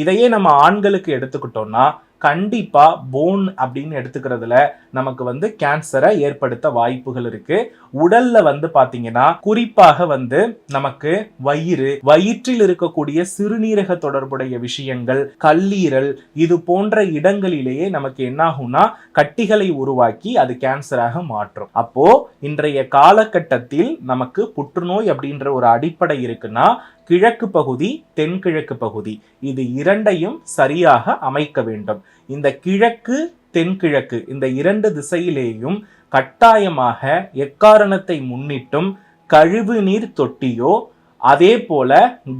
இதையே நம்ம ஆண்களுக்கு எடுத்துக்கிட்டோம்னா கண்டிப்பா போன் அப்படின்னு எடுத்துக்கிறதுல நமக்கு வந்து கேன்சரை ஏற்படுத்த வாய்ப்புகள் இருக்கு. உடல்ல வந்து பாத்தீங்கன்னா குறிப்பாக வந்து நமக்கு வயிறு வயிற்றில் இருக்கக்கூடிய சிறுநீரக தொடர்புடைய விஷயங்கள் கல்லீரல் இது போன்ற இடங்களிலேயே நமக்கு என்னாகும்னா கட்டிகளை உருவாக்கி அது கேன்சராக மாற்றும். அப்போ இன்றைய காலகட்டத்தில் நமக்கு புற்றுநோய் அப்படின்ற ஒரு அடிப்படை இருக்குன்னா கிழக்கு பகுதி தென்கிழக்கு பகுதி. இது இரண்டையும் சரியாக அமைக்க வேண்டும். இந்த கிழக்கு தென்கிழக்கு இந்த இரண்டு திசையிலேயும் கட்டாயமாக எக்காரணத்தை முன்னிட்டும் கழிவு நீர் தொட்டியோ அதே போல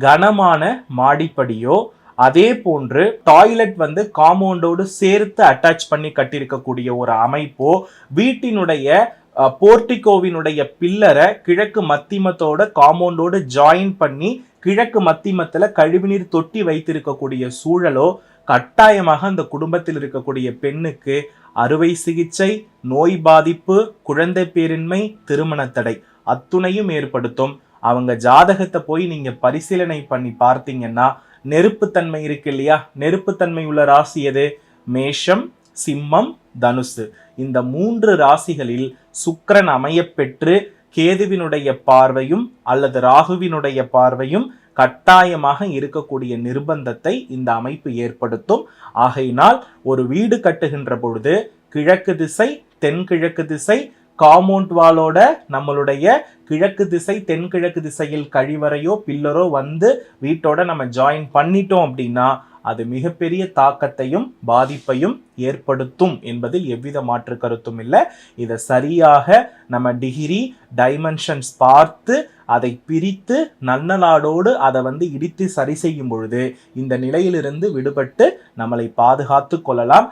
கனமான மாடிப்படியோ அதே போன்று டாய்லெட் வந்து காம்பவுண்டோடு சேர்த்து அட்டாச் பண்ணி கட்டியிருக்கக்கூடிய ஒரு அமைப்போ வீட்டினுடைய போர்டிகோவினுடைய பில்லரை கிழக்கு மத்திமத்தோட காம்பவுண்டோடு ஜாயின் பண்ணி கிழக்கு மத்திமத்தில் கழிவுநீர் தொட்டி வைத்திருக்கக்கூடிய சூழலோ கட்டாயமாக அந்த குடும்பத்தில் இருக்கக்கூடிய பெண்ணுக்கு அறுவை சிகிச்சை நோய் பாதிப்பு குழந்தை பேரின்மை திருமண தடை அத்துணையும் ஏற்படுத்தும். அவங்க ஜாதகத்தை போய் நீங்க பரிசீலனை பண்ணி பார்த்தீங்கன்னா நெருப்புத்தன்மை இருக்கு இல்லையா? நெருப்புத்தன்மை உள்ள ராசி எது? மேஷம் சிம்மம் தனுசு. இந்த மூன்று ராசிகளில் சுக்கரன் அமையப்பெற்று கேதுவினுடைய பார்வையும் அல்லது ராகுவினுடைய பார்வையும் கட்டாயமாக இருக்கக்கூடிய நிர்பந்தத்தை இந்த அமைப்பு ஏற்படுத்தும். ஆகையினால் ஒரு வீடு கட்டுகின்ற பொழுது கிழக்கு திசை தென்கிழக்கு திசை காமௌண்ட் வாலோட நம்மளுடைய கிழக்கு திசை தென்கிழக்கு திசையில் கழிவறையோ பில்லரோ வந்து வீட்டோட நம்ம ஜாயின் பண்ணிட்டோம் அப்படின்னா அது மிகப்பெரிய தாக்கத்தையும் பாதிப்பையும் ஏற்படுத்தும் என்பதில் எவ்வித மாற்று கருத்தும் இல்லை. இதை சரியாக நம்ம டிகிரி டைமென்ஷன்ஸ் பார்த்து அதை பிரித்து நன்னலாடோடு அதை வந்து இடித்து சரி செய்யும் பொழுது இந்த நிலையிலிருந்து விடுபட்டு நம்மளை பாதுகாத்து கொள்ளலாம்.